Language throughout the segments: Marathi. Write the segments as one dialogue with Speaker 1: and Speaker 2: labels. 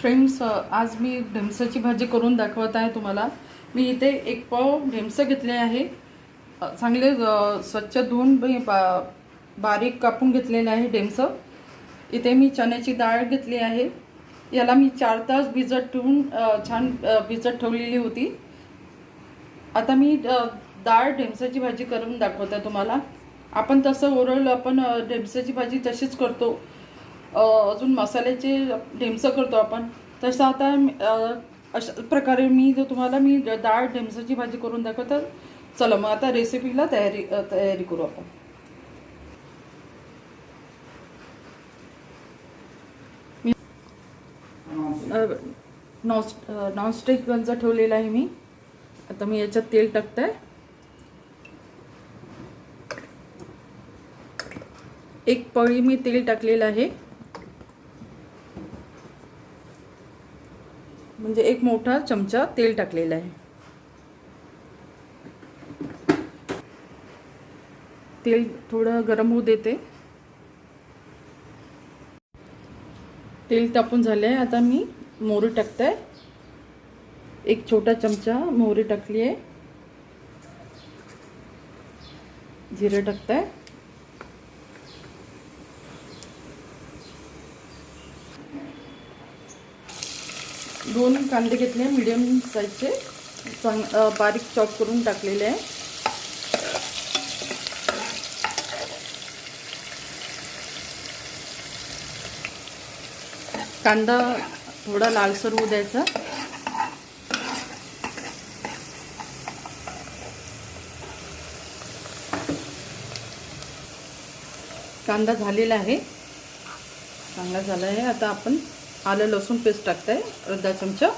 Speaker 1: फ्रेंड्स आज मी ढेमसाची भाजी करून दाखवत आहे तुम्हाला. मी इथे एक पाव ढेमसं घेतले आहे. चांगले स्वच्छ धुवून मी बा बारीक कापून घेतलेले आहे ढेमसं. इथे मी चण्याची डाळ घेतली आहे. याला मी चार तास भिजत ठेवून छान भिजत ठेवलेली होती. आता मी डाळ ढेमसाची भाजी करून दाखवत आहे तुम्हाला. आपण तसं ओरल आपण ढेमसाची भाजी तशीच करतो. अजून मसाल्याचे ढेमसं करतो आपण. तसं आता अशा प्रकारे मी जर तुम्हाला मी डाळ ढेमसाची भाजी करून दाखवतो चला मग आता रेसिपीला तयारी तयारी करू आपण. मी नॉन नॉनस्टिक गंज ठेवलेला आहे मी. आता मी याच्यात तेल टाकते. एक पळी मी तेल टाकलेलं आहे. म्हणजे एक मोठा चमचा तेल टाकलेला आहे. तेल थोडं गरम होऊ देते. तेल तापून झाले आहे आता मी मोहरी टाकत आहे एक छोटा चमचा मोहरी टाकली आहे जिरं आहे दोन कांदे घेतले मीडियम साईजचे चांग बारीक चॉप करून टाकलेले आहे. कांदा थोडा लालसर होऊ द्यायचा. कांदा झालेला आहे. चांगला झाला आहे. आता आपण आलं लसूण पेस्ट टाकताय अर्धा चमचा.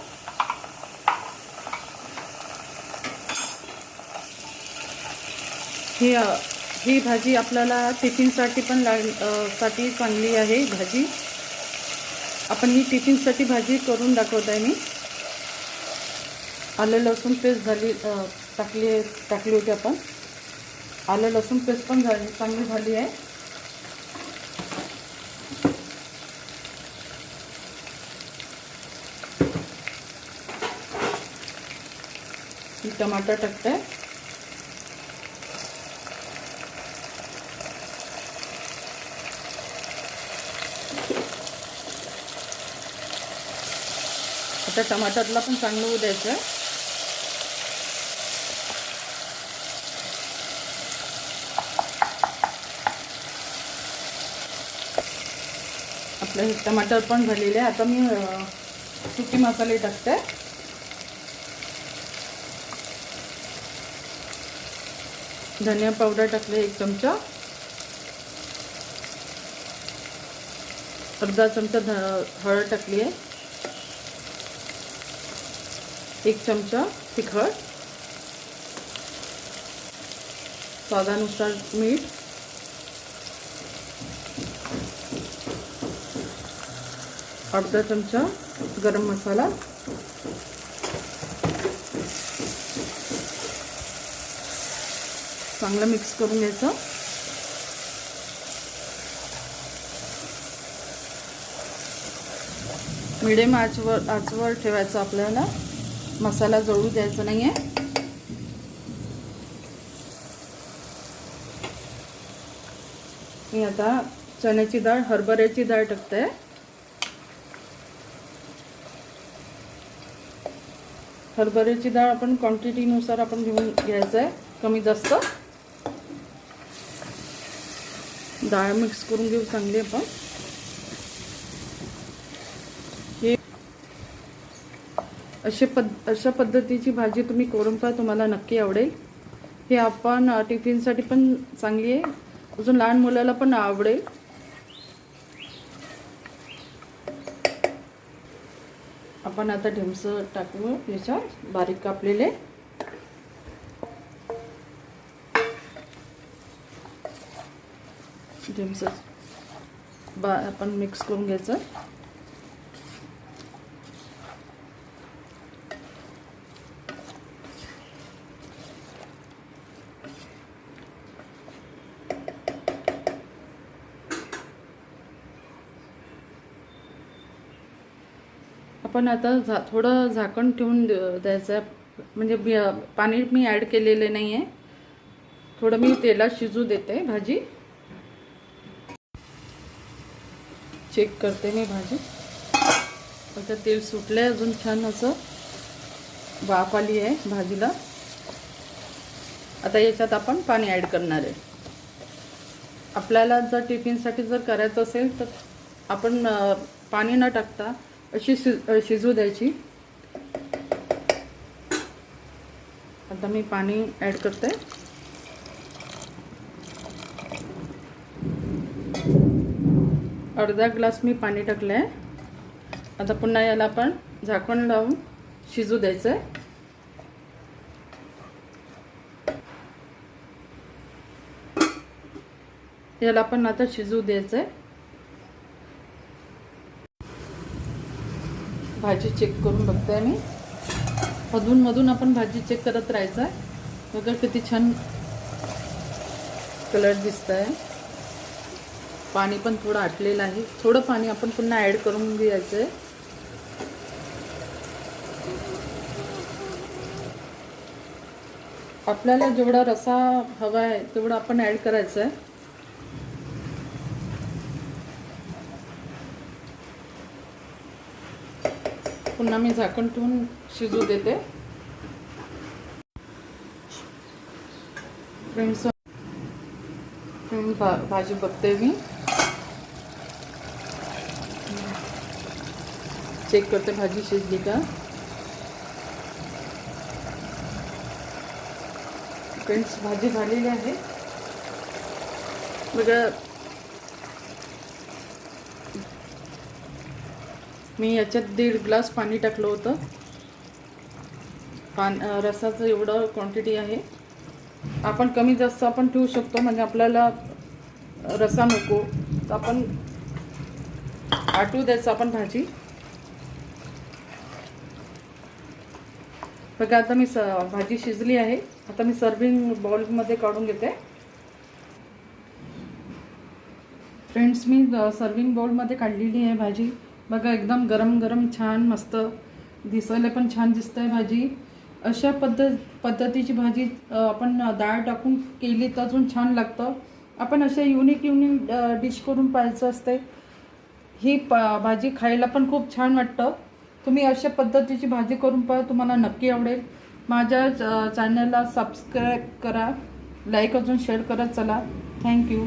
Speaker 1: ही ही भाजी आपल्याला टिफिनसाठी पण लागसाठी चांगली आहे भाजी. आपण ही टिफिनसाठी भाजी करून दाखवत आहे मी. आलं लसूण पेस्ट झाली टाकली टाकली होती आपण. आलं लसूण पेस्ट पण झाली चांगली झाली आहे. टमाटर टाकते आता टमाटरला पण चांगलं होऊ द्यायचं. आहे आपलं हे टमाटर पण झालेले आता मी सुकी मसाले टाकते धनिया पावडर टाकले एक चमचा. अर्धा चमचा ध हळद टाकली आहे. एक चमचा तिखट. स्वादानुसार मीठ. अर्धा चमचा गरम मसाला. चांगलं मिक्स करून घ्यायचं. मिडियम आचवर आचवर ठेवायचं आपल्याला. मसाला जळू द्यायचा नाही आहे मी आता चण्याची डाळ हरभऱ्याची डाळ टाकते. हरभऱ्याची डाळ आपण क्वांटिटीनुसार आपण घेऊन घ्यायचं आहे कमी जास्त. डाळ मिक्स करून घेऊ चांगली आपण. हे अशा पद अशा पद्धतीची भाजी तुम्ही करून पहा तुम्हाला नक्की आवडेल. हे आपण टिफिनसाठी पण चांगली आहे. अजून लहान मुलाला पण आवडेल. आपण आता ढेमसं टाकू याच्यात बारीक कापलेले. क्रीमचं बा आपण मिक्स करून घ्यायचं. आपण आता झा थोडं झाकण ठेवून द्यायचं. आहे म्हणजे पाणी मी ॲड केलेले नाही आहे थोडं मी तेलात शिजू देते भाजी. चेक करते मी भाजी. आता तेल सुटलंय अजून छान असं. वाफ आली आहे भाजीला. आता याच्यात आपण पाणी ॲड करणार आहे. आपल्याला जर टिफिनसाठी जर करायचं असेल तर आपण पाणी न टाकता अशी शिज शिजू द्यायची. आता मी पाणी ॲड करते. अर्धा ग्लास मी पाणी टाकलं आहे आता पुन्हा याला आपण झाकण लावून शिजू द्यायचं आहे याला आपण आता शिजू द्यायचं आहे भाजी चेक करून बघते मी. मधून आपण भाजी चेक करत राहायचं आहे बघा किती छान कलर दिसत आहे पाणी पण थोडं आटलेलं आहे. थोडं पाणी आपण पुन्हा ॲड करून घ्यायचं आहे आपल्याला जेवढा रसा हवा आहे तेवढा आपण ॲड करायचं आहे पुन्हा मी झाकण ठेवून शिजू देते. फ्रेंड्स भा भाजी बघते मी. चेक करते भाजी शिजली का. फ्रेंड्स भाजी झालेली आहे. बघा. मी याच्यात दीड ग्लास पाणी टाकलं होतं. पान रसाचं एवढं क्वांटिटी आहे. आपण कमी जास्त आपण ठेवू शकतो. म्हणजे आपल्याला रसा नको. तर आपण आटू द्यायचं आपण भाजी. बघा आता मी स भाजी शिजली आहे. आता मी सर्विंग बॉलमध्ये काढून घेते. फ्रेंड्स मी सर्विंग बॉलमध्ये काढलेली आहे भाजी. बघा एकदम गरम गरम छान मस्त दिसायला पण छान दिसत आहे भाजी. अशा पद्धत पद्धतीची भाजी आपण डाळ टाकून केली तर अजून छान लागतं. आपण अशा युनिक युनिक डिश करून पाहायचं असते ही प भाजी खायला पण खूप छान वाटतं. तुम्ही अशा पद्धतीची भाजी करून पहा तुम्हाला नक्की आवडेल. माझ्या चॅनलला सबस्क्राईब करा लाईक अजून शेअर करत चला. थँक्यू